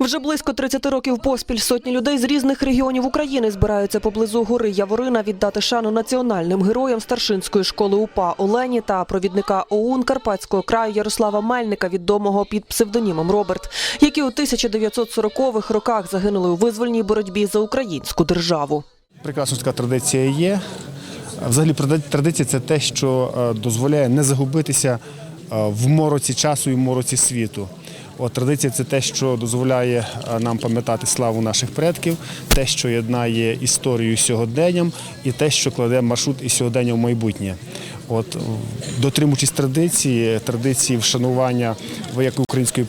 Вже близько 30 років поспіль сотні людей з різних регіонів України збираються поблизу гори Яворина віддати шану національним героям старшинської школи УПА Олені та провідника ОУН Карпатського краю Ярослава Мельника, відомого під псевдонімом Роберт, які у 1940-х роках загинули у визвольній боротьбі за українську державу. Прекрасна така традиція є. Взагалі, тради- традиція це те, що е, дозволяє не загубитися е, в мороці часу і мороці світу. От традиція це те, що дозволяє е, нам пам'ятати славу наших предків, те, що єднає історію сьогоденням, і те, що кладе маршрут і сьогодення в майбутнє. От дотримуючись традиції, традиції вшанування вояки української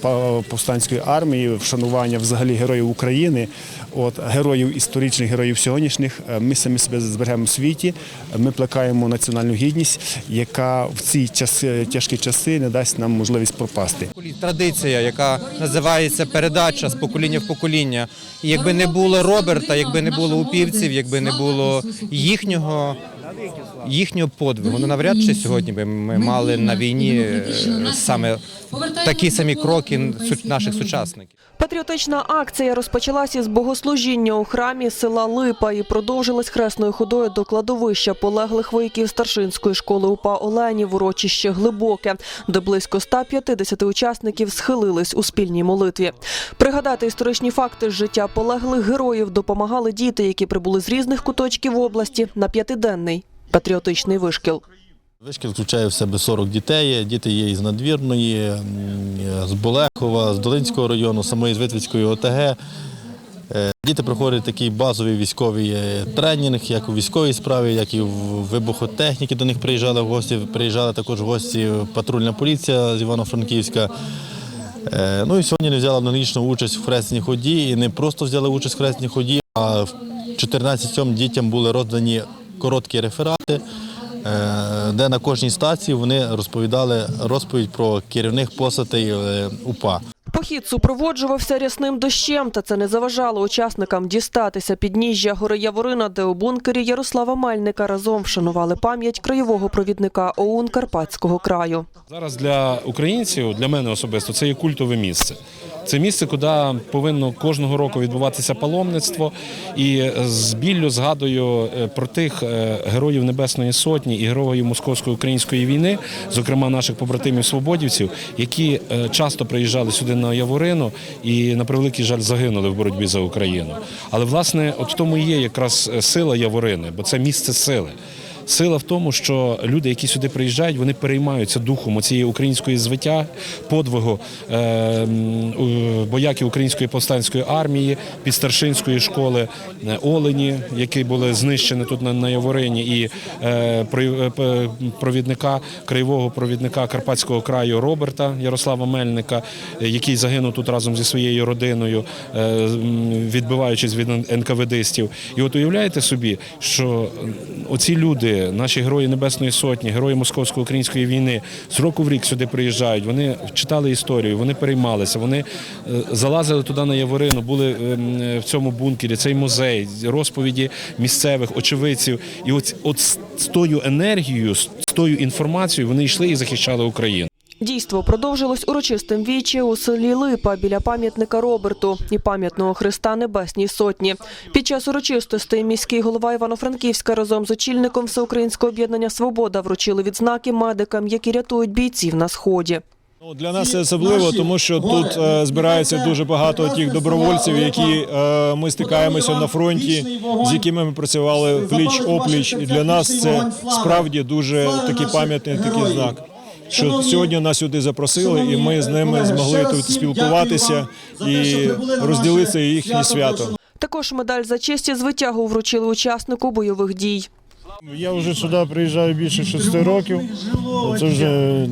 повстанської армії, вшанування взагалі героїв України, от героїв історичних, героїв сьогоднішніх, е, ми самі себе зберемо в світі. Ми плекаємо національну гідність, яка в ці часи тяжкі часи не дасть нам можливість пропасти. Традиція, яка називається передача з покоління в покоління. І якби не було Роберта, якби не було упівців, якби не було їхнього. Їхнього подвигу ну навряд чи сьогодні би ми мали на війні е, саме такі самі кроки наших сучасників. Патріотична акція розпочалася з богослужіння у храмі села Липа і продовжилась хресною ходою до кладовища полеглих вояків старшинської школи УПА Олені в урочище Глибоке, де близько 150 учасників схилились у спільній молитві. Пригадати історичні факти з життя полеглих героїв допомагали діти, які прибули з різних куточків області на п'ятиденний патріотичний вишкіл. Вишкіл включає в себе 40 дітей. Діти є із Надвірної, з Болехова, з Долинського району, самої з Витвицької ОТГ. Е, Діти проходять такий базовий військовий е, тренінг, як у військовій справі, як і в вибухотехніки. До них приїжджали в гості. Приїжджала також в гості патрульна поліція з Івано-Франківська. Е, Ну і сьогодні вони взяли аналогічну участь в хресній ході. І не просто взяли участь в хресній ході, а в 14 дітям були роздані короткі реферати, е, де на кожній стації вони розповідали розповідь про керівних постатей е, УПА. Похід супроводжувався рясним дощем, та це не заважало учасникам дістатися підніжжя гори Яворина, де у бункері Ярослава Мельника разом вшанували пам'ять краєвого провідника ОУН Карпатського краю. Зараз для українців, для мене особисто, це є культове місце. Це місце, куди повинно кожного року відбуватися паломництво. І з біллю згадую е, про тих е, героїв Небесної Сотні і героїв Московської української війни, зокрема наших побратимів свободівців, які е, часто приїжджали сюди на Яворину і на превеликий жаль загинули в боротьбі за Україну. Але власне, от в тому і є якраз сила Яворини, бо це місце сили. Сила в тому, що люди, які сюди приїжджають, вони переймаються духом цієї української звиття, подвигу е, бояків української повстанської армії, підстаршинської школи е, Олені, які були знищені тут на, Яворині, і е, про- провідника краєвого провідника Карпатського краю Роберта Ярослава Мельника, який загинув тут разом зі своєю родиною, відбиваючись від НКВДистів. І от уявляєте собі, що оці люди, наші герої Небесної Сотні, герої Московсько-української війни, з року в рік сюди приїжджають. Вони читали історію, вони переймалися, вони е, залазили туди на Яворину, були ем, е, в цьому бункері, цей музей, розповіді місцевих очевидців. І от, от з тою енергією, з тою інформацією вони йшли і захищали Україну. Дійство продовжилось урочистим вічі у селі Липа біля пам'ятника Роберту і пам'ятного Христа Небесній Сотні. Під час урочистостей міський голова Івано-Франківська разом з очільником Всеукраїнського об'єднання Свобода вручили відзнаки медикам, які рятують бійців на сході. Ну, Для нас це особливо, тому що тут е, збирається дуже багато тих добровольців, які е, ми стикаємося на фронті, з якими ми працювали пліч опліч. І для нас це справді дуже такий пам'ятний такий знак. Що сьогодні нас сюди запросили, і ми з ними змогли тут спілкуватися і розділити їхнє свято. Також медаль за честь і звитягу вручили учаснику бойових дій. Я вже сюди приїжджаю більше шести років. Це вже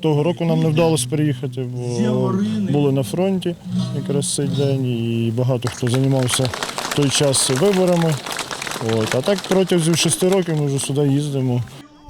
того року нам не вдалося приїхати, бо були на фронті якраз цей день, і багато хто займався в той час виборами. От. А так протягом шести років ми вже сюди їздимо.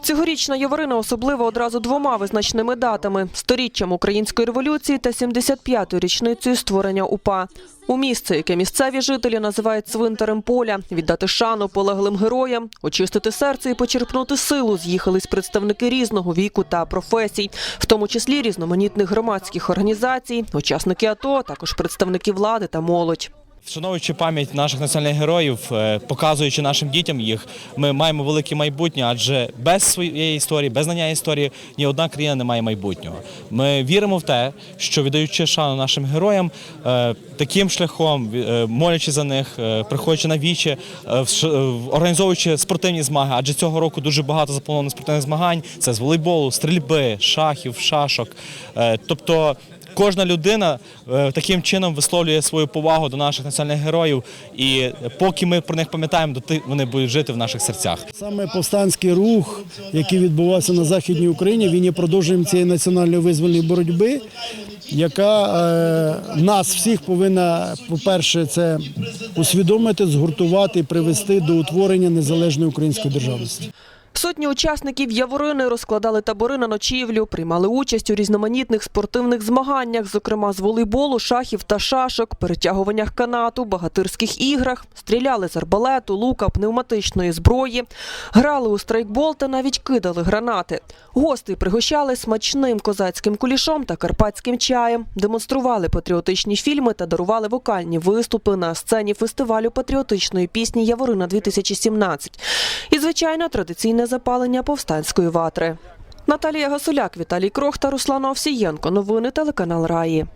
Цьогорічна Яворина особлива одразу двома визначними датами: сторіччям української революції та 75-ю річницею створення УПА. У місце, яке місцеві жителі називають цвинтарем поля, віддати шану полеглим героям, очистити серце і почерпнути силу з'їхались представники різного віку та професій, в тому числі різноманітних громадських організацій, учасники АТО, також представники влади та молодь. Вшановуючи пам'ять наших національних героїв, е, показуючи нашим дітям їх, ми маємо велике майбутнє, адже без своєї історії, без знання історії ні одна країна не має майбутнього. Ми віримо в те, що віддаючи шану нашим героям, е, таким шляхом, е, молячи за них, приходячи на вічі, організовуючи спортивні змаги, адже цього року дуже багато заплановано спортивних змагань. Це з волейболу, стрільби, шахів, шашок. Тобто Кожна людина таким чином висловлює свою повагу до наших національних героїв, і поки ми про них пам'ятаємо, доти вони будуть жити в наших серцях. Саме повстанський рух, який відбувався на Західній Україні, він є продовженням цієї національної визвольної боротьби, яка е, нас всіх повинна, по-перше, це усвідомити, згуртувати і привести до утворення незалежної української державності. Сотні учасників Яворини розкладали табори на ночівлю, приймали участь у різноманітних спортивних змаганнях, зокрема з волейболу, шахів та шашок, перетягуваннях канату, багатирських іграх, стріляли з арбалету, лука, пневматичної зброї, грали у страйкбол та навіть кидали гранати. Гости пригощали смачним козацьким кулішом та карпатським чаєм, демонстрували патріотичні фільми та дарували вокальні виступи на сцені фестивалю патріотичної пісні Яворина 2017 І, звичайно, традиційне запалення повстанської ватри. Наталія Гасуляк, Віталій Крох та Руслан Овсієнко. Новини телеканал Раї.